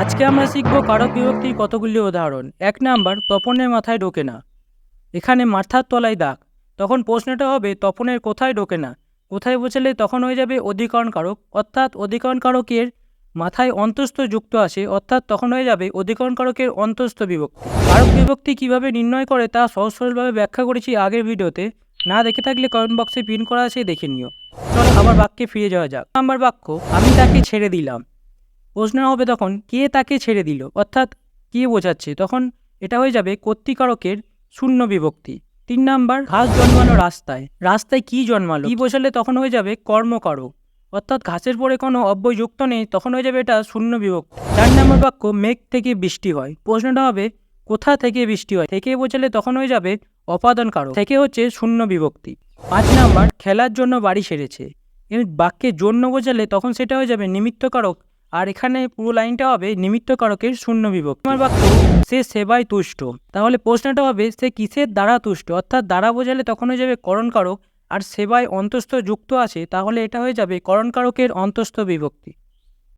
আজকে আমরা শিখব কারক বিভক্তির কতগুলি উদাহরণ। এক নাম্বার, তপনের মাথায় ঢোকে না। এখানে মাথার তলায় দাগ। তখন প্রশ্নটা হবে, তপনের কোথায় ঢোকে না? কোথায় বোঝালে তখন হয়ে যাবে অধিকরণ কারক। অর্থাৎ অধিকরণ কারকের মাথায় অন্তস্থ যুক্ত আসে, অর্থাৎ তখন হয়ে যাবে অধিকরণ কারকের অন্তস্থ বিভক্তি। কারক বিভক্তি কীভাবে নির্ণয় করে তা সহজ সরলভাবে ব্যাখ্যা করেছি আগের ভিডিওতে। না দেখে থাকলে কমেন্ট বক্সে পিন করা আছে দেখে নিও। চলো আবার বাক্যে ফিরে যাওয়া যাক। নাম্বার বাক্য, আমি তাকে ছেড়ে দিলাম। প্রশ্ন হবে তখন, কে তাকে ছেড়ে দিল? অর্থাৎ কে বোঝাচ্ছে? তখন এটা হয়ে যাবে কর্তৃকারকের শূন্য বিভক্তি। তিন নাম্বার, ঘাস জন্মানো রাস্তায়। রাস্তায় কি জন্মালো? কি বোঝালে তখন হয়ে যাবে কর্মকারক। অর্থাৎ ঘাসের পরে কোনো অব্যয় যুক্ত নেই, তখন হয়ে যাবে এটা শূন্য বিভক্তি। চার নম্বর বাক্য, মেঘ থেকে বৃষ্টি হয়। প্রশ্নটা হবে, কোথা থেকে বৃষ্টি হয়? থেকে বোঝালে তখন হয়ে যাবে অপাদান কারক থেকে হচ্ছে শূন্য বিভক্তি। পাঁচ নাম্বার, খেলার জন্য বাড়ি সেরেছে। এর বাক্যের জন্য বোঝালে তখন সেটা হয়ে যাবে নিমিত্তকারক। আর এখানে পুরো লাইনটা হবে নিমিত্তকারকের শূন্য বিভক্তি। আমার বাক্য, সে সেবায় তুষ্ট। তাহলে প্রশ্নটা হবে, সে কিসের দ্বারা তুষ্ট? অর্থাৎ দ্বারা বোঝালে তখন হয়ে যাবে করণকারক আর সেবায় অন্তস্থ যুক্ত আছে, তাহলে এটা হয়ে যাবে করণকারকের অন্তস্থ বিভক্তি।